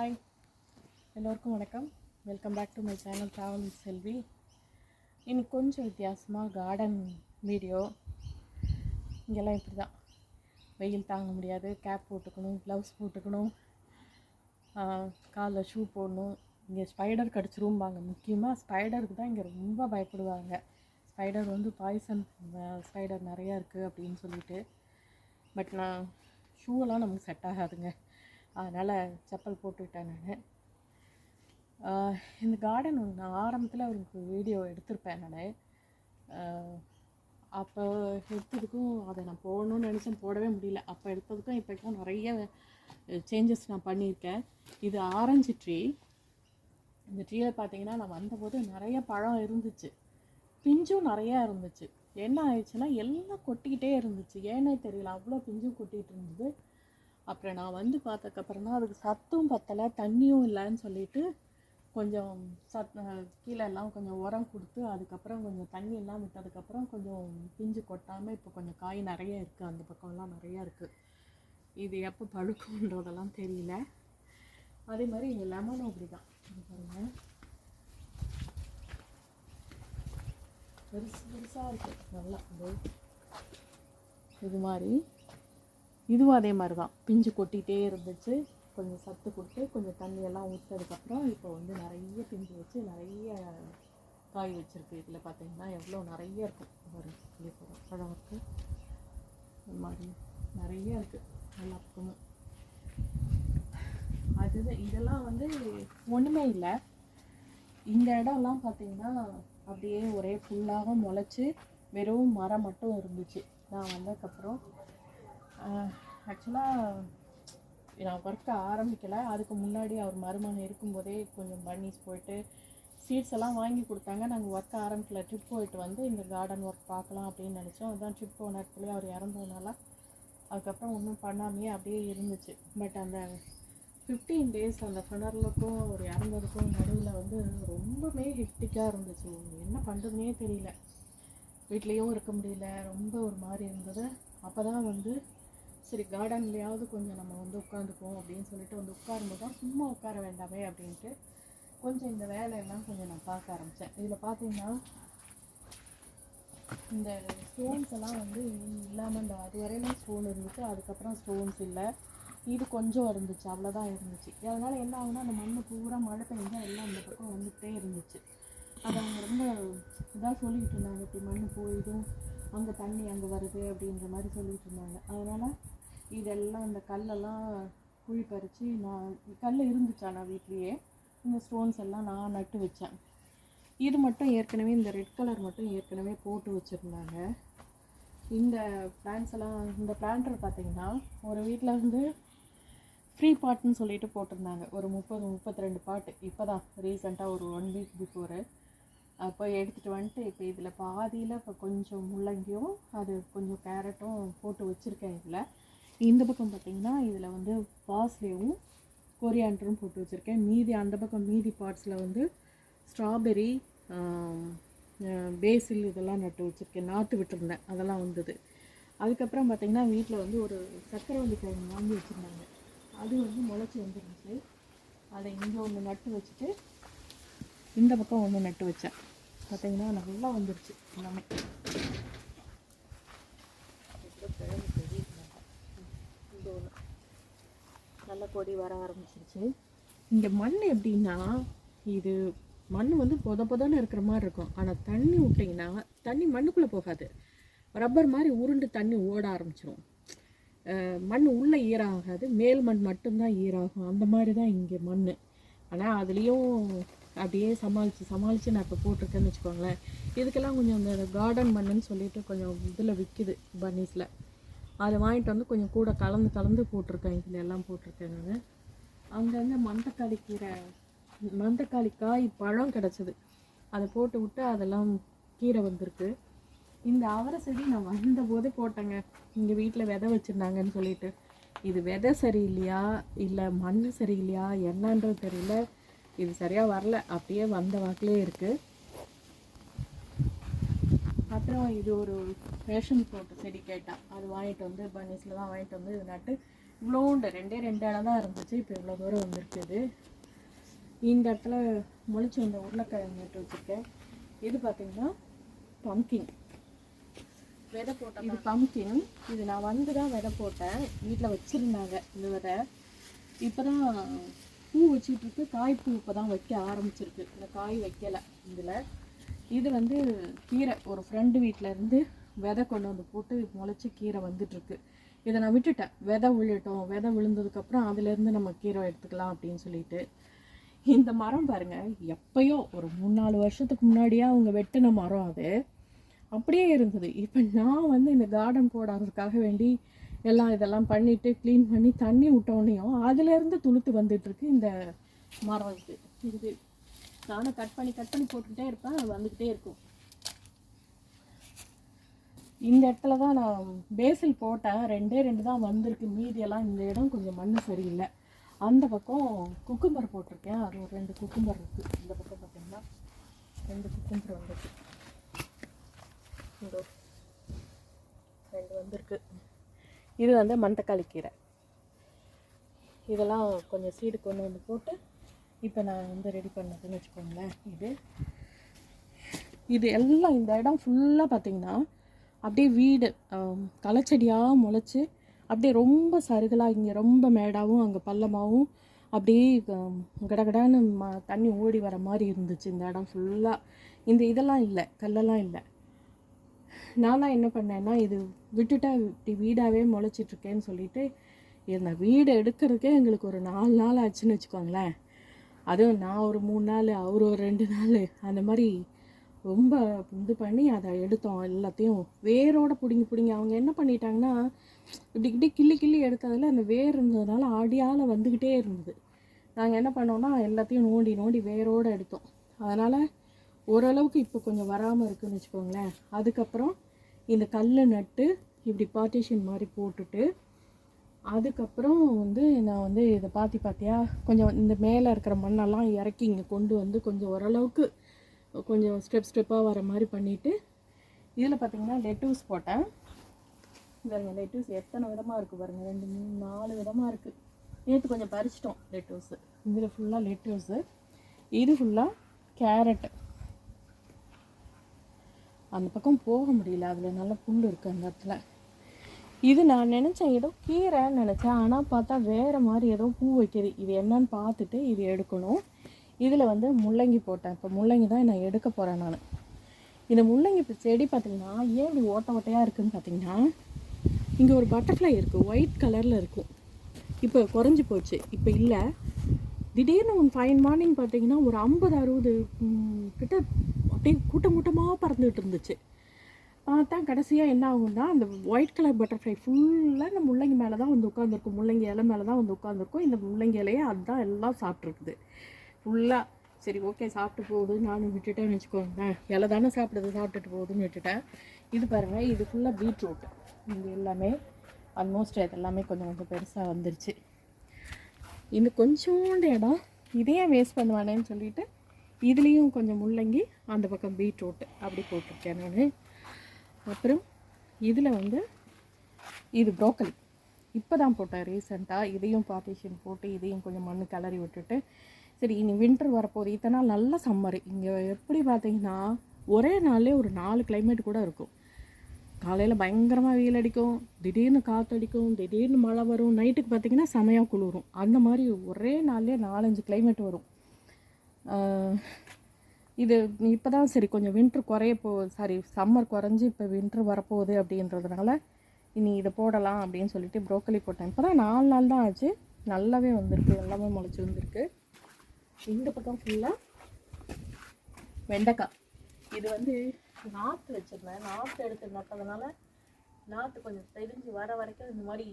Hi எல்லோருக்கும் வணக்கம். Welcome back to my channel travel Selvi இன்னைக்கு கொஞ்சம் வித்தியாசமாக கார்டன் வீடியோ இங்கெல்லாம் இப்படி தான் வெயில் தாங்க முடியாது. கேப் போட்டுக்கணும் க்ளவுஸ் போட்டுக்கணும். காலில் ஷூ போடணும். இங்கே ஸ்பைடர் கடிச்சிரும்பாங்க. முக்கியமாக ஸ்பைடருக்கு தான் இங்கே ரொம்ப பயப்படுவாங்க. ஸ்பைடர் வந்து பாய்சன் ஸ்பைடர் நிறையா இருக்குது அப்படின்னு சொல்லிட்டு. பட் நான் ஷூவெல்லாம் நமக்கு செட் ஆகாதுங்க. அதனால் செப்பல் போட்டுக்கிட்டேன் நான். இந்த கார்டன் நான் ஆரம்பத்தில் அவருக்கு வீடியோ எடுத்திருப்பேன் நான். அப்போ எடுத்ததுக்கும் அதை நான் போடணும்னு நினச்சேன் போடவே முடியல. அப்போ எடுத்ததுக்கும் இப்போக்கும் நிறைய சேஞ்சஸ் நான் பண்ணியிருக்கேன். இது ஆரஞ்சு ட்ரீ இந்த ட்ரீயில் பார்த்தீங்கன்னா நான் வந்தபோது நிறைய பழம் இருந்துச்சு. பிஞ்சும் நிறையா இருந்துச்சு. என்ன ஆயிடுச்சுன்னா எல்லாம் கொட்டிக்கிட்டே இருந்துச்சு. ஏன்னே தெரியல அவ்வளோ பிஞ்சும் கொட்டிகிட்டு இருந்தது. அப்புறம் நான் வந்து பார்த்ததுக்கப்புறம் தான் அதுக்கு சத்தும் பத்தலை தண்ணியும் இல்லைன்னு சொல்லிட்டு கொஞ்சம் சத் கீழே எல்லாம் கொஞ்சம் உரம் கொடுத்து அதுக்கப்புறம் கொஞ்சம் தண்ணி எல்லாம் விட்டதுக்கப்புறம் கொஞ்சம் பிஞ்சு கொட்டாமல் இப்போ கொஞ்சம் காய் நிறைய இருக்குது அந்த பக்கம்லாம் நிறையா இருக்குது இது எப்போ பழுக்கும்ன்றதெல்லாம் தெரியல. அதே மாதிரி இங்கே லெமனும் அப்படி தான் பாருங்கள் பெருசு பெருசாக இருக்குது நல்லா இது மாதிரி. இதுவும் அதே மாதிரி தான் பிஞ்சு கொட்டிகிட்டே இருந்துச்சு. கொஞ்சம் சத்து கொடுத்து கொஞ்சம் தண்ணியெல்லாம் ஊற்றதுக்கப்புறம் இப்போ வந்து நிறைய பிஞ்சு வச்சு நிறைய காய் வச்சுருக்கு. இதில் பார்த்தீங்கன்னா எவ்வளோ நிறைய இருக்கும் ஒரு புளிப்பழம் பழம் இருக்குது இந்த மாதிரி நிறைய இருக்குது எல்லா பக்கமும் அதுதான் இதெல்லாம் வந்து ஒன்றுமே இல்லை. இந்த இடம்லாம் பார்த்தீங்கன்னா அப்படியே ஒரே ஃபுல்லாக முளைச்சி வெறும் மரம் மட்டும் இருந்துச்சு. நான் வந்ததுக்கப்புறம் ஆக்சுவலாக நான் ஒர்க்கை ஆரம்பிக்கலை. அதுக்கு முன்னாடி அவர் மருமகன் இருக்கும்போதே கொஞ்சம் பன்னீஸ் போயிட்டு சீட்ஸ் எல்லாம் வாங்கி கொடுத்தாங்க. நாங்கள் ஒர்க் ஆரம்பிக்கல. ட்ரிப் போயிட்டு வந்து இந்த கார்டன் ஒர்க் பார்க்கலாம் அப்படின்னு நினச்சோம். அதுதான் ட்ரிப் போன இடத்துல அவர் இறந்ததுனால அதுக்கப்புறம் ஒன்றும் பண்ணாமையே அப்படியே இருந்துச்சு. பட் அந்த ஃபிஃப்டீன் டேஸ் அந்த ஃபனர்லுக்கும் அவர் இறந்ததுக்கும் நடுவில் வந்து ரொம்பவே ஹெக்டிக்காக இருந்துச்சு. என்ன பண்ணுறதுனே தெரியல. வீட்லேயும் இருக்க முடியல. ரொம்ப ஒரு மாதிரி இருந்தது. அப்போ தான் வந்து சரி கார்டன்லேயாவது கொஞ்சம் நம்ம வந்து உட்காந்துக்குவோம் அப்படின்னு சொல்லிட்டு வந்து உட்காரும்போது தான் சும்மா உட்கார வேண்டாமே அப்படின்ட்டு கொஞ்சம் இந்த வேலையெல்லாம் கொஞ்சம் நான் பார்க்க ஆரம்பித்தேன் இதில் பார்த்தீங்கன்னா இந்த ஸ்டோன்ஸ் எல்லாம் வந்து இல்லாமல் இந்த அது வரையிலும் ஸ்டோன் இருந்துச்சு அதுக்கப்புறம் ஸ்டோன்ஸ் இல்லை. இது கொஞ்சம் இருந்துச்சு அவ்வளோதான் இருந்துச்சு. அதனால் என்ன ஆகுனா அந்த மண் பூரா மழை பெஞ்சால் எல்லாம் அந்த பக்கம் வந்துகிட்டே இருந்துச்சு. அதை அவங்க ரொம்ப இதாக சொல்லிக்கிட்டு இருந்தாங்க இப்படி மண் போயிடும் அங்கே தண்ணி அங்கே வருது அப்படின்ற மாதிரி சொல்லிகிட்டு இருந்தாங்க. அதனால் இதெல்லாம் இந்த கல்லெல்லாம் குழி பறித்து நான் கல் இருந்துச்சு ஆனால் வீட்லேயே. இந்த ஸ்டோன்ஸ் எல்லாம் நான் நட்டு வச்சேன். இது மட்டும் ஏற்கனவே இந்த ரெட் கலர் மட்டும் ஏற்கனவே போட்டு வச்சுருந்தாங்க. இந்த பிளான்ஸ் எல்லாம் இந்த பிளான்டர் பார்த்தீங்கன்னா ஒரு வீட்டில் வந்து ஃப்ரீ பாட்டுன்னு சொல்லிட்டு போட்டிருந்தாங்க. ஒரு முப்பது முப்பத்தி ரெண்டு பாட்டு இப்போ தான் ரீசெண்டாக ஒரு ஒன் வீக் பிஃபோரு அப்போ எடுத்துகிட்டு வந்துட்டு இப்போ இதில் பாதியில் இப்போ கொஞ்சம் முள்ளங்கியும் அது கொஞ்சம் கேரட்டும் போட்டு வச்சுருக்கேன் இதில். இந்த பக்கம் பார்த்திங்கன்னா இதில் வந்து பாஸ்லேயும் கொரியாண்டரும் போட்டு வச்சுருக்கேன். மீதி அந்த பக்கம் மீதி பார்ட்ஸில் வந்து ஸ்ட்ராபெரி பேசில் இதெல்லாம் நட்டு வச்சுருக்கேன். நாற்று விட்டுருந்தேன். அதெல்லாம் வந்தது. அதுக்கப்புறம் பார்த்திங்கன்னா வீட்டில் வந்து ஒரு சக்கரவள்ளி கிழங்கு வாங்கி வச்சுருந்தாங்க. அது வந்து முளைச்சி வந்துருந்துச்சு. அதை இங்கே ஒன்று நட்டு வச்சுட்டு இந்த பக்கம் ஒன்று நட்டு வச்சேன். பார்த்தீங்கன்னா நல்லா வந்துருச்சு. எல்லாமே இந்த ஒன்று நல்ல கொடி வர ஆரம்பிச்சிருச்சு. இங்கே மண் எப்படின்னா இது மண் வந்து பொத பொதன்னு இருக்கிற மாதிரி இருக்கும். ஆனால் தண்ணி விட்டிங்கன்னா தண்ணி மண்ணுக்குள்ளே போகாது. ரப்பர் மாதிரி உருண்டு தண்ணி ஓட ஆரம்பிச்சிடும் மண் உள்ளே ஈராகாது. மேல் மண் மட்டும்தான் ஈராகும். அந்த மாதிரி தான் இங்கே மண் ஆனால் அதுலேயும் அப்படியே சமாளித்து சமாளித்து நான் இப்போ போட்டிருக்கேன்னு வச்சுக்கோங்களேன். இதுக்கெல்லாம் கொஞ்சம் இந்த கார்டன் மண்ணுன்னு சொல்லிட்டு கொஞ்சம் இதில் விற்கிது பன்னீஸில் அதை வாங்கிட்டு வந்து கொஞ்சம் கூட கலந்து கலந்து போட்டிருக்கேன். இதில் எல்லாம் போட்டிருக்கேன் நான். அங்கங்கே மந்தக்காளி கீரை மந்தக்காளி காய் பழம் கிடச்சிது. அதை போட்டு விட்டு அதெல்லாம் கீரை வந்திருக்கு. இந்த அவரை செடி நான் வந்த போதே போட்டேங்க. இங்கே வீட்டில் விதை வச்சுருந்தாங்கன்னு சொல்லிட்டு. இது விதை சரியில்லையா? இல்லை மண் சரியில்லையா? என்னன்றது தெரியல. இது சரியாக வரல. அப்படியே வந்த வாக்கிலே இருக்குது அப்புறம் இது ஒரு ரேஷன் போட்டு செடி கேட்டான் அது வாங்கிட்டு வந்து பன்னீஸில் தான் வாங்கிட்டு வந்து இது நட்டு. இவ்வளோண்டு ரெண்டே ரெண்டு இடம் தான் இருந்துச்சு. இப்போ இவ்வளோ தூரம் வந்திருக்குது. இந்த இடத்துல முளைச்சி வந்த உருளைக்கிழங்கு நட்டு வச்சுருக்கேன். இது பார்த்தீங்கன்னா? பம்கின் விதை போட்டேன் இது பம்கின் இது நான் வந்து தான் விதை போட்டேன். வீட்டில் வச்சுருந்தாங்க இந்த விதை. இப்போ தான் பூ வச்சிட்டு இருக்கு. காய் பூ இப்போ தான் வைக்க ஆரம்பிச்சிருக்கு. இந்த காய் வைக்கலை. இதில் இது வந்து கீரை ஒரு ஃப்ரெண்டு வீட்டிலேருந்து விதை கொண்டு வந்து போட்டு முளைச்சி கீரை வந்துட்டுருக்கு. இதை நான் விட்டுட்டேன். விதை விழுட்டோம் விதை விழுந்ததுக்கப்புறம் அதுலேருந்து நம்ம கீரை எடுத்துக்கலாம் அப்படின்னு சொல்லிட்டு. இந்த மரம் பாருங்க எப்பயோ ஒரு மூணு நாலு வருஷத்துக்கு முன்னாடியே அவங்க வெட்டின மரம் அது. அப்படியே இருந்தது. இப்போ நான் வந்து இந்த கார்டன் போடாததுக்காக வேண்டி எல்லாம் இதெல்லாம் பண்ணிவிட்டு க்ளீன் பண்ணி தண்ணி விட்டோன்னையும் அதுலேருந்து துளுத்து வந்துட்டுருக்கு இந்த மரம் இது. இது நானும் கட் பண்ணி கட் பண்ணி போட்டுக்கிட்டே இருப்பேன். அது வந்துக்கிட்டே இருக்கும். இந்த இடத்துல தான் நான் பேசில் போட்டேன். ரெண்டே ரெண்டு தான் வந்திருக்கு. மீதியெல்லாம் இந்த இடம் கொஞ்சம் மண் சரியில்லை. அந்த பக்கம் குக்கும்பர் போட்டிருக்கேன். அது ஒரு ரெண்டு குக்கும்பர் இருக்குது இந்த பக்கம் பார்த்தீங்கன்னா ரெண்டு குக்கும்பர் வந்துருக்கு. இதோ ரெண்டு வந்திருக்கு. இது வந்து மண்டக்காளி கீரை. இதெல்லாம் கொஞ்சம் சீடு கொண்டு வந்து போட்டு இப்போ நான் வந்து ரெடி பண்ணதுன்னு வச்சுக்கோங்களேன். இது. இது எல்லாம் இந்த இடம் ஃபுல்லாக பார்த்தீங்கன்னா அப்படியே வீடு களைச்செடியாக முளைச்சி அப்படியே ரொம்ப சருகலாக இங்கே ரொம்ப மேடாகவும் அங்கே பள்ளமாகவும் அப்படியே கடகடான்னு ம தண்ணி ஓடி வர மாதிரி இருந்துச்சு இந்த இடம் ஃபுல்லாக இந்த இதெல்லாம் இல்லை கல்லெல்லாம் இல்லை. நான் என்ன பண்ணேன்னா இது விட்டுட்டா இப்படி வீடாகவே முளைச்சிட்ருக்கேன்னு சொல்லிட்டு இந்த வீடு எடுக்கிறதுக்கே எங்களுக்கு ஒரு நாலு நாள் ஆச்சுன்னு வச்சுக்கோங்களேன். அதுவும் நான் ஒரு மூணு நாள் அவர் ஒரு ரெண்டு நாள் அந்த மாதிரி ரொம்ப இது பண்ணி அதை எடுத்தோம் எல்லாத்தையும். வேரோட பிடுங்கி பிடுங்கி அவங்க என்ன பண்ணிட்டாங்கன்னா இப்படி இப்படி கிள்ளி கிள்ளி எடுத்ததில் அந்த வேர் இருந்ததுனால அடியால் வந்துக்கிட்டே இருந்தது. நாங்கள் என்ன பண்ணோம்னா எல்லாத்தையும் நோண்டி நோண்டி வேரோடு எடுத்தோம். அதனால் ஓரளவுக்கு இப்போ கொஞ்சம் வராமல் இருக்குன்னு வச்சுக்கோங்களேன். அதுக்கப்புறம் இந்த கல் நட்டு இப்படி பார்ட்டிஷன் மாதிரி போட்டுட்டு அதுக்கப்புறம் வந்து நான் வந்து இதை பாத்தி பாத்தியா கொஞ்சம் இந்த மேலே இருக்கிற மண்ணெல்லாம் இறக்கி இங்கே கொண்டு வந்து கொஞ்சம் ஓரளவுக்கு கொஞ்சம் ஸ்டெப் ஸ்டெப்பாக வர மாதிரி பண்ணிவிட்டு இதில் பார்த்தீங்கன்னா லெட்டூஸ் போட்டேன். பாருங்கள் லெட்டூஸ் எத்தனை விதமாக இருக்குது பாருங்கள் ரெண்டு மூணு நாலு விதமாக இருக்குது நேற்று கொஞ்சம் பறிச்சிட்டோம் லெட்டூஸு இதில் ஃபுல்லாக லெட்டூஸு இது ஃபுல்லாக கேரட்டு அந்த பக்கம் போக முடியல அதில் நல்ல புல் இருக்குது அந்த இடத்துல. இது நான் நினச்சேன் ஏதோ கீரைன்னு நினச்சேன். ஆனால் பார்த்தா வேறு மாதிரி ஏதோ பூ வைக்கிது. இது என்னன்னு பார்த்துட்டு இது எடுக்கணும். இதில் வந்து முள்ளங்கி போட்டேன். இப்போ முள்ளங்கி தான் நான் எடுக்க போகிறேன் நான். இந்த முள்ளங்கி இப்போ செடி பார்த்திங்கன்னா ஏன் இப்படி ஓட்ட ஓட்டையாக இருக்குதுன்னு பார்த்தீங்கன்னா இங்கே ஒரு பட்டர்ஃப்ளை இருக்குது ஒயிட் கலரில் இருக்கும். இப்போ குறைஞ்சி போச்சு. இப்போ இல்லை. திடீர்னு ஒன் ஃபைன் மார்னிங் பார்த்தீங்கன்னா ஒரு ஐம்பது அறுபது கிட்ட அப்படியே கூட்டம் கூட்டமாக பறந்துகிட்டு இருந்துச்சு. பார்த்தா கடைசியாக என்ன ஆகும்னா அந்த ஒயிட் கலர் பட்டர்ஃப்ளை ஃபுல்லாக இந்த முள்ளங்கி மேலே தான் வந்து உட்காந்துருக்கும் முள்ளங்கி இலை மேலே தான் வந்து உட்காந்துருக்கும் இந்த முள்ளங்கி இலையே அதுதான் எல்லாம் சாப்பிட்ருக்குது ஃபுல்லாக சரி ஓகே சாப்பிட்டு போகுது நானும் விட்டுட்டேன்னு வச்சுக்கோங்களேன். இலை தானே சாப்பிடுது சாப்பிட்டுட்டு போகுதுன்னு விட்டுட்டேன். இது பாருங்கள் இது ஃபுல்லாக பீட்ரூட் இது எல்லாமே ஆல்மோஸ்ட் இது எல்லாமே கொஞ்சம் கொஞ்சம் பெருசாக வந்துருச்சு. இன்னும் கொஞ்சோண்டு இடம் இதையே வேஸ்ட் பண்ணுவானேன்னு சொல்லிட்டு இதுலேயும் கொஞ்சம் முள்ளங்கி அந்த பக்கம் பீட்ரூட் அப்படி போட்டிருக்கேன் நான். அப்புறம் இதில் வந்து இது ப்ரோக்கலி இப்போ தான் போட்டேன் ரீசெண்டாக இதையும் பார்ட்டிஷன் போட்டு இதையும் கொஞ்சம் மண் கிளறி விட்டுட்டு சரி இனி வின்டர் வரப்போகுது. இத்தனை நாள் நல்ல சம்மர் இங்கே எப்படி பார்த்தீங்கன்னா ஒரே நாள்லேயே ஒரு நாலு கிளைமேட் கூட இருக்கும். காலையில் பயங்கரமாக வெயில் அடிக்கும் திடீர்னு காற்றடிக்கும் திடீர்னு மழை வரும். நைட்டுக்கு பார்த்தீங்கன்னா செமையாக குளிரும். அந்த மாதிரி ஒரே நாள்லேயே நாலஞ்சு கிளைமேட் வரும். இது இப்போ தான் சரி கொஞ்சம் வின்ட்ரு குறைய போ சாரி சம்மர் குறைஞ்சி இப்போ வின்ட்ரு வரப்போகுது அப்படின்றதுனால இனி இதை போடலாம் அப்படின்னு சொல்லிட்டு ப்ரோக்கலி போட்டேன். இப்போ தான் நாலு நாள் தான் ஆச்சு. நல்லாவே வந்திருக்கு எல்லாமே முளைச்சி வந்திருக்கு. இந்த பக்கம் ஃபுல்லாக வெண்டைக்காய். இது வந்து நாற்று வச்சிருந்தேன். நாற்று எடுத்து நட்டதுனால நாற்று கொஞ்சம் தெரிஞ்சு வர வரைக்கும் இந்த மாதிரி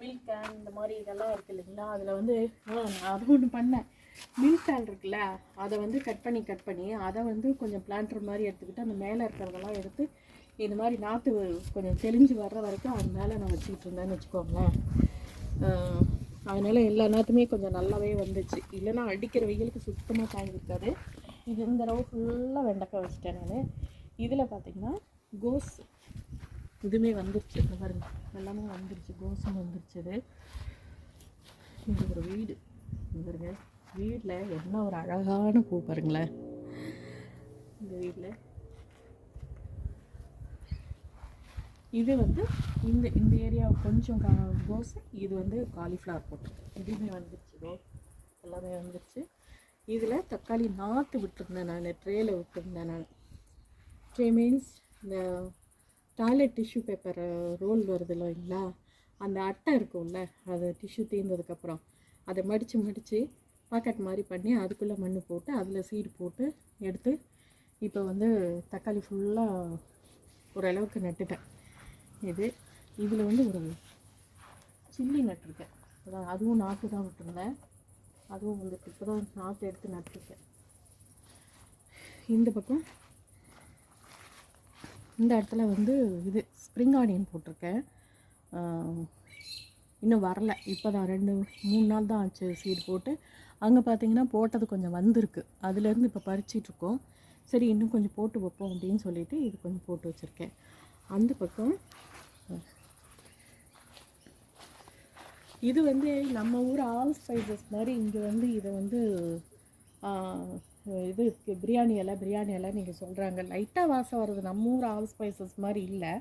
மில்க் கேன் இந்த மாதிரி இதெல்லாம் இருக்குது இல்லைங்களா? அதில் வந்து நான் அது ஒன்று பண்ணேன். மில்க் கேன் இருக்குல்ல அதை வந்து கட் பண்ணி கட் பண்ணி அதை வந்து கொஞ்சம் பிளான்டர் மாதிரி எடுத்துக்கிட்டு அந்த மேலே இருக்கிறதெல்லாம் எடுத்து இந்த மாதிரி நாற்று கொஞ்சம் தெளிஞ்சு வர்ற வரைக்கும் அது மேலே நான் வச்சுக்கிட்டு இருந்தேன்னு வச்சுக்கோங்களேன். அதனால் எல்லா நாற்றுமே கொஞ்சம் நல்லாவே வந்துச்சு. இல்லைன்னா அடிக்கிற வெயிலுக்கு சுத்தமாக தாங்கியிருக்காது இது இந்த ரவு ஃபுல்லாக வெண்டைக்காய் வச்சுட்டேன் நான். இதில் பார்த்தீங்கன்னா கோஸ் இதுவுமே வந்துருச்சு. இந்த பாருங்க. எல்லாமே வந்துருச்சு. கோசம் வந்துருச்சு இது ஒரு வீடு. இங்க பாருங்க. வீட்டில் என்ன ஒரு அழகான பூ பாருங்களேன். இந்த வீட்டில் இது வந்து இந்த இந்த ஏரியா கொஞ்சம் கோஸ் இது வந்து காலிஃப்ளவர் போட்டிருக்கு இதுவுமே வந்துருச்சு இதோ எல்லாமே வந்துருச்சு. இதில் தக்காளி நாற்று விட்டுருந்தேன் நான் ட்ரேயில் விட்டுருந்தேன் நான். ட்ரே மீன்ஸ் இந்த டாய்லெட் டிஷ்யூ பேப்பர் ரோல் வருது இல்லைங்களா? அந்த அட்டை இருக்கும்ல அது டிஷ்யூ தீர்ந்ததுக்கப்புறம் அதை மடித்து மடித்து பாக்கெட் மாதிரி பண்ணி அதுக்குள்ளே மண் போட்டு அதில் சீடு போட்டு எடுத்து இப்போ வந்து தக்காளி ஃபுல்லாக ஓரளவுக்கு நட்டுட்டேன். இது இதில் வந்து ஒரு சில்லி நட்டிருக்கேன் அதான் அதுவும் நாற்று தான் விட்டுருந்தேன். அதுவும் வந்துட்டு இப்போ தான் நாற்று எடுத்து நட்டிருக்கேன். இந்த பக்கம் இந்த இடத்துல வந்து இது ஸ்ப்ரிங் ஆனியன் போட்டிருக்கேன். இன்னும் வரல. இப்போ தான் ரெண்டு மூணு நாள் தான் ஆச்சு சீடு போட்டு. அங்கே பார்த்தீங்கன்னா போட்டது கொஞ்சம் வந்திருக்கு. அதுலேருந்து இப்போ பறிச்சிட்ருக்கோம் சரி இன்னும் கொஞ்சம் போட்டு வைப்போம் அப்படின்னு சொல்லிட்டு இது கொஞ்சம் போட்டு வச்சுருக்கேன். அந்த பக்கம் இது வந்து நம்ம ஊர் ஆல் ஸ்பைசஸ் மாதிரி இங்கே வந்து இதை வந்து இது பிரியாணி இலை பிரியாணி இலை நீங்கள் சொல்கிறாங்க லைட்டாக வாசம் வருது நம்ம ஊர் ஆல் ஸ்பைசஸ் மாதிரி இல்லை.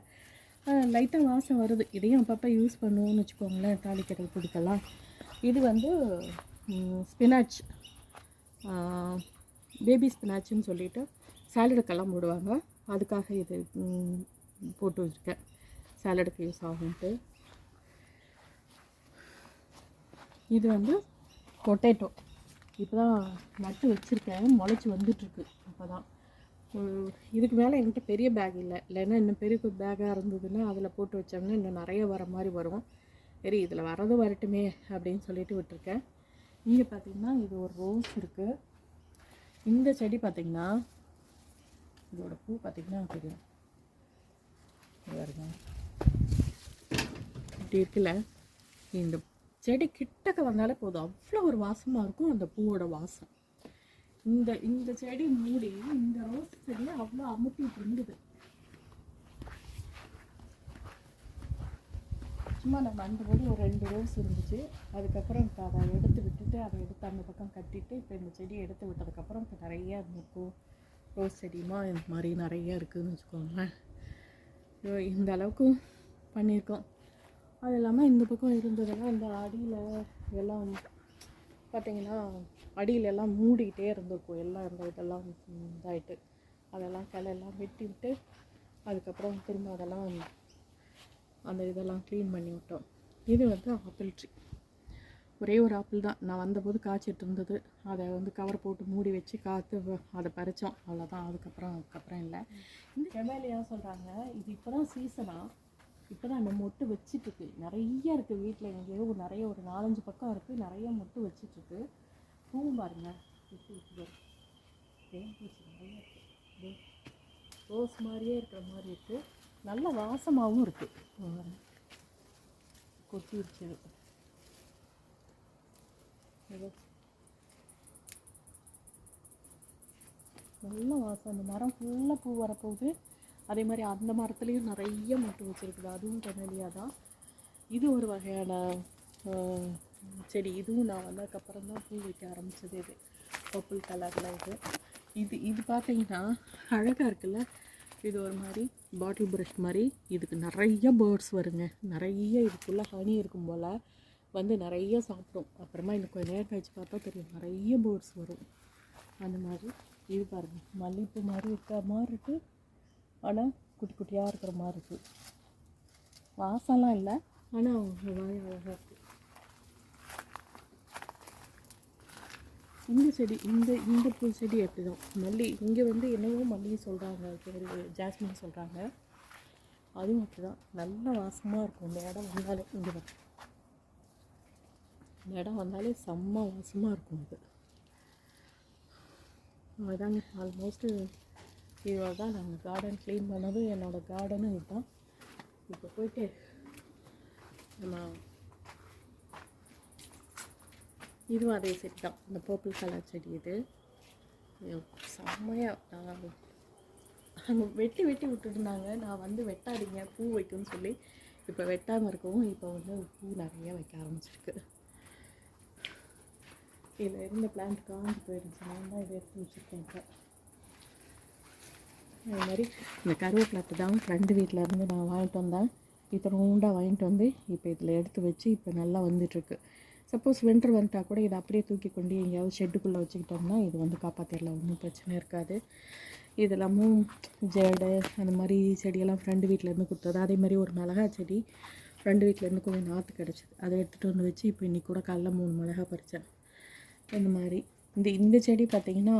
லைட்டாக வாசம் வருது. இதையும் அப்பப்போ யூஸ் பண்ணுவோம்னு வச்சுக்கோங்களேன் தாளிக்கடல் பிடிக்கலாம். இது வந்து ஸ்பினாச் பேபி ஸ்பினாச்சுன்னு சொல்லிட்டு சாலடுக்கெல்லாம் போடுவாங்க. அதுக்காக இது போட்டு வச்சுருக்கேன். சாலடுக்கு யூஸ் ஆகும்ட்டு. இது வந்து பொட்டேட்டோ இப்போ தான் நட்டு வச்சுருக்கேன். முளைச்சி வந்துட்டுருக்கு இப்போ தான் இதுக்கு மேலே என்கிட்ட பெரிய பேக் இல்லை. இல்லைன்னா இன்னும் பெரிய பேக்காக இருந்ததுன்னா அதில் போட்டு வச்சோம்னா இன்னும் நிறைய வர மாதிரி வரும். சரி இதில் வரதும் வரட்டுமே அப்படின்னு சொல்லிட்டு விட்டுருக்கேன். இங்கே பார்த்தீங்கன்னா இது ஒரு ரோஸ் இருக்குது இந்த செடி பார்த்தீங்கன்னா இதோட பூ பார்த்தீங்கன்னா தெரியும். இது இப்படி இருக்குல்ல? இந்த செடி கிட்டக்க வந்தாலே போதும். அவ்வளோ ஒரு வாசமாக இருக்கும் அந்த பூவோட வாசம். இந்த இந்த செடி மூடி இந்த ரோஸ் செடியை அவ்வளோ அமுட்டிட்டு இருந்தது. சும்மா நம்ம வந்தபோது ஒரு ரெண்டு ரோஸ் இருந்துச்சு. அதுக்கப்புறம் இப்போ அதை எடுத்து விட்டுட்டு அதை எடுத்து அந்த பக்கம் கட்டிட்டு இப்போ இந்த செடியை எடுத்து விட்டதுக்கப்புறம் இப்போ நிறையா இருக்கும். ரோஸ் செடியுமா இந்த மாதிரி நிறைய இருக்குதுன்னு வச்சுக்கோங்களேன். இந்த அளவுக்கும் பண்ணியிருக்கோம். அது இல்லாமல் இந்த பக்கம் இருந்ததுன்னா இந்த அடியில் எல்லாம் பார்த்தீங்கன்னா அடியில் எல்லாம் மூடிக்கிட்டே இருந்திருக்கும். எல்லாம் இந்த இதெல்லாம் இதாகிட்டு அதெல்லாம் கிளையெல்லாம் வெட்டி விட்டு அதுக்கப்புறம் திரும்ப அதெல்லாம் அந்த இதெல்லாம் க்ளீன் பண்ணி விட்டோம். இது வந்து ஆப்பிள் ட்ரீ ஒரே ஒரு ஆப்பிள் தான். நான் வந்தபோது காய்ச்சிட்டு இருந்தது. அதை வந்து கவர் போட்டு மூடி வச்சு காற்று அதை பறித்தோம் அவ்வளோதான் அதுக்கப்புறம் அதுக்கப்புறம் இல்லை. இந்த கெமேலியா சொல்கிறாங்க இது இப்போ தான் சீசனாக இப்போ தான் அந்த மொட்டு வச்சிட்ருக்கு நிறைய இருக்குது வீட்டில் எங்கேயோ ஒரு நிறைய ஒரு நாலஞ்சு பக்கம் இருக்குது நிறைய மொட்டு வச்சிட்ருக்கு பூவும் பாருங்க. பூச்சி நிறைய இருக்குது ரோஸ் மாதிரியே இருக்கிற மாதிரி இருக்குது நல்ல வாசமாகவும் இருக்குது கொத்தி வச்சது. நல்ல வாசம். அந்த மரம் ஃபுல்லாக பூ வரப்போகுது. அதே மாதிரி அந்த மரத்துலேயும் நிறைய மொட்டு வச்சுருக்குது. அதுவும் கனலியாக தான். இது ஒரு வகையான செடி. இதுவும் நான் வந்ததுக்கப்புறம் தான் பூ வைக்க ஆரம்பிச்சது இது. பர்பிள் கலரில் இது. இது இது பார்த்தீங்கன்னா அழகாக இருக்குல்ல? இது ஒரு மாதிரி பாட்டில் ப்ரஷ் மாதிரி. இதுக்கு நிறைய பேர்ட்ஸ் வருங்க. நிறைய இதுக்குள்ளே ஹனி இருக்கும் போல் வந்து நிறைய சாப்பிடும். அப்புறமா இன்னும் கொஞ்சம் நேரம் கழிச்சு பார்த்தா தெரியும் நிறைய பேர்ட்ஸ் வரும். அந்த மாதிரி இது பாருங்க. மல்லிகைப்பூ மாதிரி இருக்கிற மாதிரி இருக்குது ஆனால் குட்டி குட்டியாக இருக்கிற மாதிரி இருக்குது வாசம்லாம் இல்லை. ஆனால் வாய் அழகாக இருக்குது இந்த செடி இந்த இந்த பூ செடி அப்படி தான் மல்லி இங்கே வந்து என்னவோ மல்லிகை சொல்கிறாங்க பேர் ஜாஸ்மின் சொல்கிறாங்க அதுவும் அப்படி தான் நல்ல வாசமாக இருக்கும். இந்த இடம் வந்தாலே இங்கே பாரு. இந்த இடம் வந்தாலே செம்ம வாசமாக இருக்கும் இது அதாங்க ஆல்மோஸ்ட்டு இவ்வளோ தான் நாங்கள் கார்டன் க்ளீன் பண்ணதும் என்னோடய கார்டனும் இதுதான். இப்போ போயிட்டு நம்ம இதுவும் அதே செடி தான். இந்த பர்பிள் கலர் செடி இது. செம்மையாக செம்மையா. அங்கே வெட்டி வெட்டி விட்டுருந்தாங்க. நான் வந்து வெட்டாதீங்க பூ வைக்கும்னு சொல்லி. இப்போ வெட்டாமல் இருக்கவும் இப்போ வந்து பூ நிறைய வைக்க ஆரம்பிச்சிருக்கு. இதில் இருந்த பிளான்ட் காஞ்சி போயிடுச்சு நான் தான் இதை எடுத்து வச்சுருக்கேன் இப்போ. அது மாதிரி இந்த கருவேப்பிலத்தை தான் ஃப்ரெண்டு வீட்டில் இருந்து நான் வாங்கிட்டு வந்தேன். இத்தனை உண்டாக வாங்கிட்டு வந்து இப்போ இதில் எடுத்து வச்சு இப்போ நல்லா வந்துட்டுருக்கு சப்போஸ் வின்டர் வந்துட்டா கூட இதை அப்படியே தூக்கி கொண்டு எங்கேயாவது ஷெட்டுக்குள்ளே வச்சுக்கிட்டோம்னா இது வந்து காப்பாற்றிடலாம் ஒன்றும் பிரச்சனை இருக்காது. இதெல்லாமும் ஜேடு அந்த மாதிரி செடியெல்லாம் ஃப்ரெண்டு வீட்டிலேருந்து கொடுத்தது. அதே மாதிரி ஒரு மிளகா செடி ஃப்ரெண்டு வீட்டிலேருந்து கொஞ்சம் நாற்று கிடச்சிது. அதை எடுத்துகிட்டு வந்து வச்சு இப்போ இன்றைக்கி கூட காலைல மூணு மிளகா பறித்தேன் இந்த மாதிரி. இந்த இந்த செடி பார்த்திங்கன்னா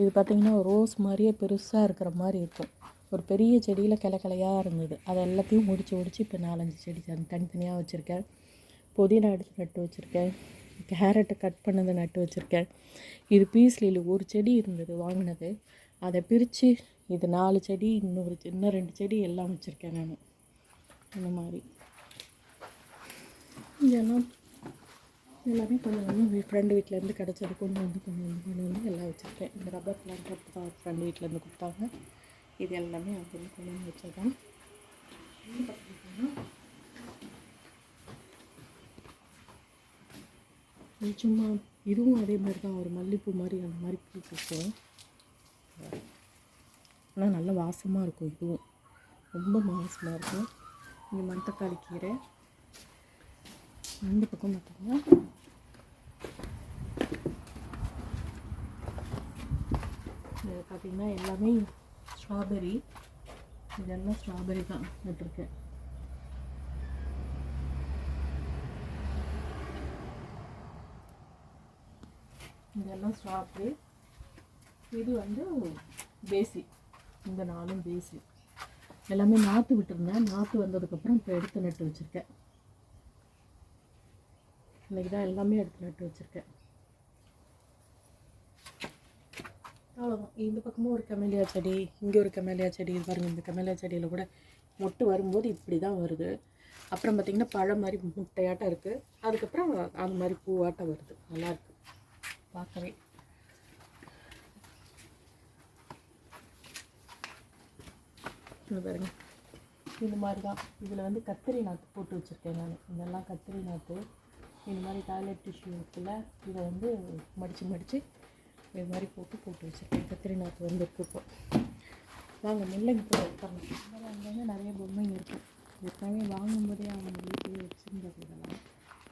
இது பார்த்திங்கன்னா ரோஸ் மாதிரியே பெருசாக இருக்கிற மாதிரி இருக்கும். ஒரு பெரிய செடியில் கிளக்கிளையாக இருந்தது. அதை எல்லாத்தையும் முடிச்சு முடிச்சு இப்போ நாலஞ்சு செடி தனித்தனியாக வச்சுருக்கேன். புதினா எடுத்து நட்டு வச்சுருக்கேன். கேரட்டை கட் பண்ணதை நட்டு வச்சுருக்கேன். இது பீஸ் ஒரு செடி இருந்தது வாங்கினது. அதை பிரித்து இது நாலு செடி இன்னொரு இன்னும் ரெண்டு செடி எல்லாம் வச்சுருக்கேன் நான். இந்த மாதிரி. இதெல்லாம் எல்லாமே கொஞ்சம் கொஞ்சம் ஃப்ரெண்டு வீட்டிலேருந்து கிடச்சது கொண்டு வந்து கொண்டு வந்து கொண்டு வந்து எல்லாம் வச்சுருக்கேன். இந்த ரப்பர் பிளான்ட் தான் ஃப்ரெண்டு வீட்டிலேருந்து கொடுத்தாங்க. இது எல்லாமே அங்கேருந்து கொண்டு வந்து வச்சதான் இது பார்த்தீங்கன்னா, இது சும்மா இதுவும் அதே மாதிரி தான் ஒரு மல்லிகைப்பூ மாதிரி அந்த மாதிரி பூ பூக்கும் ஆனால் நல்ல வாசமாக இருக்கும் இதுவும். ரொம்ப வாசமாக இருக்கும். இங்கே மணத்தக்காளி கீரை. இந்த பக்கம் பார்த்தீங்கன்னா பார்த்தீங்கன்னா எல்லாமே ஸ்ட்ராபெரி இதெல்லாம் ஸ்ட்ராபெரி தான் நட்டுருக்கேன் இதெல்லாம் ஸ்ட்ராபெரி இது வந்து பேசி இந்த நாளும் பேசி எல்லாமே நாற்று விட்டுருந்தேன். நாற்று வந்ததுக்கப்புறம் இப்போ எடுத்து நட்டு வச்சுருக்கேன். இன்றைக்கி தான் எல்லாமே எடுத்து நட்டு வச்சுருக்கேன். அவ்வளோதான் இந்த பக்கமும் ஒரு கமேலியா செடி இங்கே ஒரு கமேலியா செடி இது இந்த கமேலியா செடியில் கூட மொட்டு வரும்போது இப்படி தான் வருது. அப்புறம் பார்த்திங்கன்னா பழம் மாதிரி முட்டையாட்டம் இருக்குது அதுக்கப்புறம் அது மாதிரி பூவாட்டம் வருது. நல்லாயிருக்கு பார்க்கவே. இது பாருங்க. இந்த மாதிரி தான் இதில் வந்து கத்திரி நாற்று போட்டு வச்சுருக்கேன் நான். இதெல்லாம் கத்திரி நாற்று இந்த மாதிரி டாய்லெட் டிஷ்யூ இருக்குல்ல இதை வந்து மடித்து மடித்து இது மாதிரி போட்டு போட்டு வச்சுருக்கேன். கத்திரி நாற்று வந்துருக்கு இப்போ. வாங்க முள்ளங்கி பூ வைப்பாங்க அங்கங்கே நிறைய பொம்மைங்க இருக்குது ஏற்கனவே வாங்கும்போதே அவங்க வீட்டிலே வச்சுருந்தது இதெல்லாம்.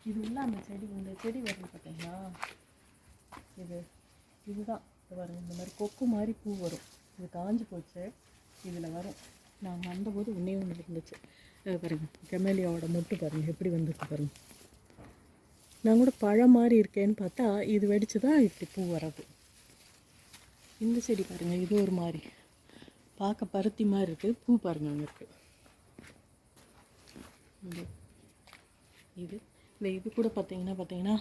இது உள்ள அந்த செடி இந்த செடி வருது பார்த்தீங்களா? இது இதுதான். இது வரும் இந்த மாதிரி கொக்கு மாதிரி பூ வரும். இது காஞ்சு போச்சு இதில் வரும். நான் வந்தபோது ஒன்றே ஒன்று இருந்துச்சு. பாருங்கள் பாருங்க கெமேலியாவோட மொட்டு பாருங்கள் எப்படி வந்துருக்கு பாருங்கள் நான் கூட பழம் மாதிரி இருக்கேன்னு பார்த்தா இது வெடிச்சு தான் இப்படி பூ வர்றது. இந்த செடி பாருங்கள் இது ஒரு மாதிரி. பார்க்க பருத்தி மாதிரி இருக்குது பூ பாருங்க அங்கே இருக்குது இது இந்த இது கூட பார்த்தீங்கன்னா பார்த்தீங்கன்னா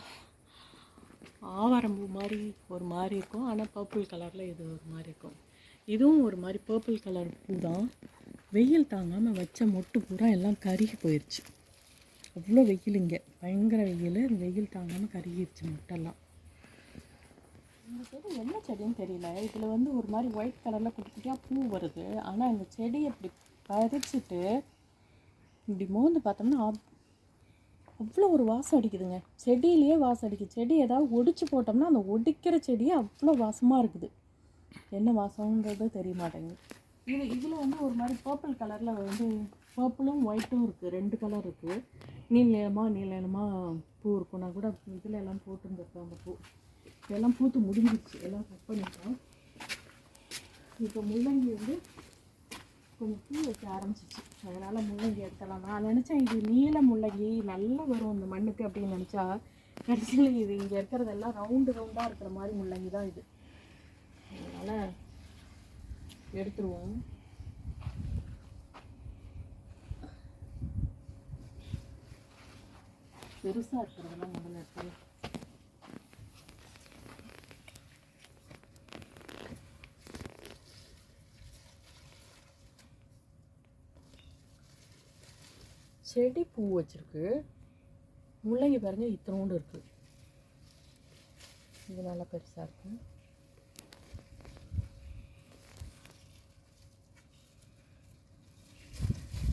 ஆவாரம்பூ மாதிரி ஒரு மாதிரி இருக்கும். ஆனால் பர்பிள் கலரில் இது ஒரு மாதிரி இருக்கும். இதுவும் ஒரு மாதிரி பர்பிள் கலர் பூ தான். வெயில் தாங்காமல் வச்ச மொட்டு பூரா எல்லாம் கருகி போயிடுச்சு அவ்வளோ வெயில் இங்கே. பயங்கர வெயில். வெயில் தாங்காமல் கருகிருச்சு மொட்டெல்லாம். இந்த செடி என்ன செடின்னு தெரியல. இதில் வந்து ஒரு மாதிரி ஒயிட் கலரில் குட்டி குட்டியாக பூ வருது. ஆனால் இந்த செடியை இப்படி பறிச்சுட்டு இப்படி மோந்து பார்த்தோம்னா அவ்வளோ ஒரு வாசம் அடிக்குதுங்க. செடியிலேயே வாசம் அடிக்குது. செடி ஏதாவது ஒடிச்சு போட்டோம்னா அந்த ஒடிக்கிற செடியே அவ்வளோ வாசமாக இருக்குது. என்ன வாசம்ன்றது தெரிய மாட்டேங்குது. இது இதில் வந்து ஒரு மாதிரி பர்பிள் கலரில் வந்து பர்பிளும் ஒயிட்டும் இருக்குது ரெண்டு கலர் இருக்குது நீல நிலமாக நீல நிலமாக பூ இருக்கும்னா கூட இதில் எல்லாம் போட்டுருந்துருக்கேன் அந்த பூ. இதெல்லாம் பூத்து முடிஞ்சிருச்சு. எல்லாம் கட் பண்ணிட்டோம். இப்போ முள்ளங்கி வந்து கொஞ்சம் பூ வைக்க ஆரம்பிச்சிச்சு. அதனால் முள்ளங்கி எடுக்கலாம் நான் நினச்சேன் இது நீல முள்ளங்கி நல்லா வரும் இந்த மண்ணுக்கு அப்படின்னு நினச்சா. கடைசியில் இது இங்கே இருக்கிறதெல்லாம் ரவுண்டு ரவுண்டாக இருக்கிற மாதிரி முள்ளங்கி தான் இது. அதனால் எடுத்துருவோம். பெருசாக இருக்கிறதெல்லாம் முதல்ல எடுத்து செடி பூ வச்சுருக்கு. முள்ளங்கி பாருங்க இத்தனோண்டு இருக்குது இது நல்லா பெருசாக இருக்குது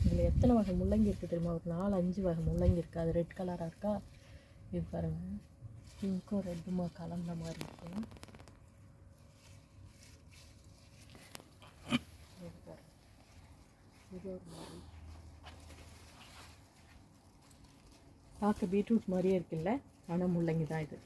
இதில் எத்தனை வகை முள்ளங்கி இருக்குது தெரியுமா? ஒரு நாலு அஞ்சு வகை முள்ளங்கி இருக்குது அது ரெட் கலராக இருக்கா? இது பாருங்கள் பிங்க்கும் ரெட்டுமா கலந்த மாதிரி இருக்கும் இது ஒரு மாதிரி. பார்க்க பீட்ரூட் மாதிரியே இருக்குல்ல? ஆனால் முள்ளங்கி தான் இது.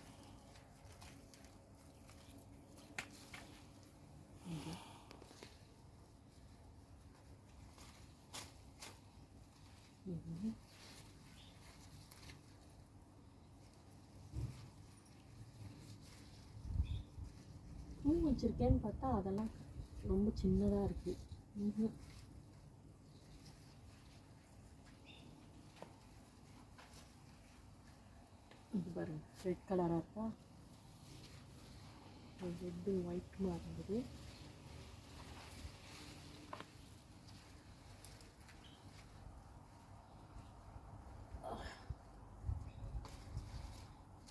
பூ வச்சிருக்கேன்னு பார்த்தா அதெல்லாம் ரொம்ப சின்னதாக இருக்குது ம்ஹும். இது பாருங்க ரெட் கலராக இருக்கா ரெட்டு ஒயிட்டுமா இருந்தது.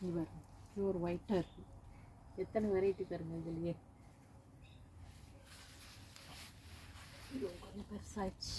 இது பாருங்க. ஒயிட்டாக இருக்குது எத்தனை வெரைட்டி பாருங்க இதுலேயே. கொஞ்சம் பெருசாகிடுச்சு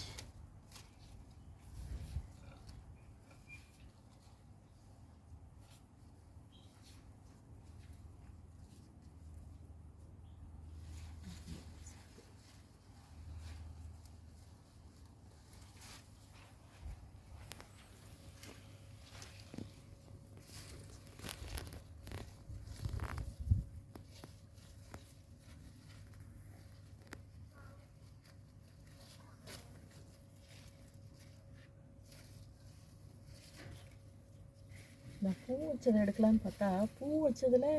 நான் பூ வச்சதை எடுக்கலான்னு பார்த்தா பூ வச்சதில்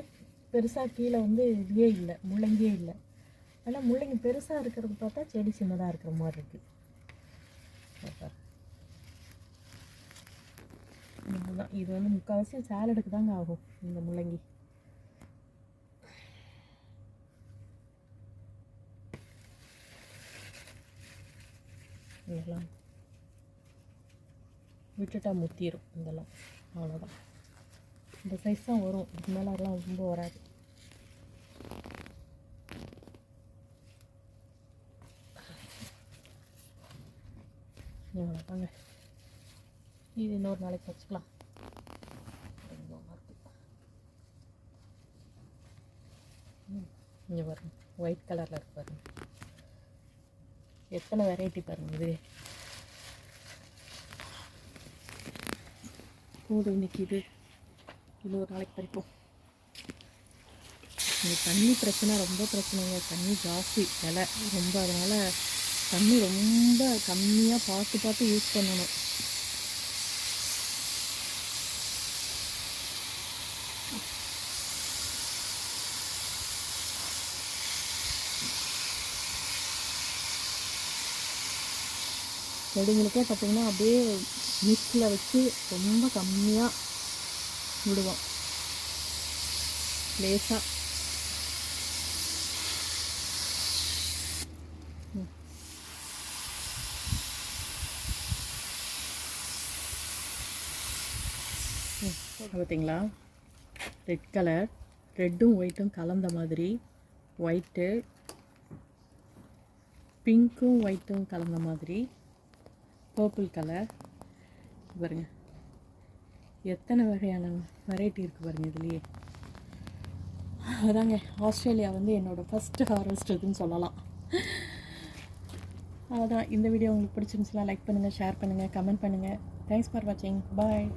பெருசாக கீழே வந்து இதுவே இல்லை முள்ளங்கியே இல்லை. ஆனால் முள்ளங்கி பெருசாக இருக்கிறது பார்த்தா செடி சின்னதாக இருக்கிற மாதிரி இருக்குது பாப்பா. இது வந்து முக்கால்வாசி சேலடுக்கு தாங்க ஆகும் இந்த முள்ளங்கி. இதெல்லாம் விட்டுட்டா முத்திரும் இதெல்லாம். அவ்வளோதான் இந்த சைஸ் தான் வரும். இதுக்கு மேலே அதெல்லாம் ரொம்ப வராது. இவ்வளோதாங்க இது இன்னொரு நாளைக்கு வச்சுக்கலாம். இங்கே வரும் ஒயிட் கலரில் இருக்கு பாருங்க. எத்தனை வெரைட்டி பாருங்க இது? போதும் இன்னைக்கு இது. இன்னொரு நாளைக்கு படிப்போம் இங்கே தண்ணி பிரச்சனை ரொம்ப பிரச்சனைங்க. தண்ணி ஜாஸ்தி விலை ரொம்ப. அதனால் தண்ணி ரொம்ப கம்மியாக பார்த்து பார்த்து யூஸ் பண்ணணும். செடிங்களுக்கே பார்த்திங்கன்னா அப்படியே மிக்ஸில் வச்சு ரொம்ப கம்மியாக விடுவோம். லேசாக பார்த்தீங்களா ரெட் கலர் ரெட்டும் ஒயிட்டும் கலந்த மாதிரி. ஒயிட்டு பிங்க்கும் ஒயிட்டும் கலந்த மாதிரி. பர்பிள் கலர் பாருங்கள் எத்தனை வகையான வெரைட்டி இருக்குது பாருங்க இதுலேயே. அதாங்க ஆஸ்திரேலியா வந்து என்னோடய ஃபஸ்ட்டு ஹார்வெஸ்ட் இதுன்னு சொல்லலாம். அதுதான் இந்த வீடியோ உங்களுக்கு பிடிச்சிருந்துச்சுன்னா லைக் பண்ணுங்கள் ஷேர் பண்ணுங்கள் கமெண்ட் பண்ணுங்கள் தேங்க்ஸ் ஃபார் வாட்சிங் பாய்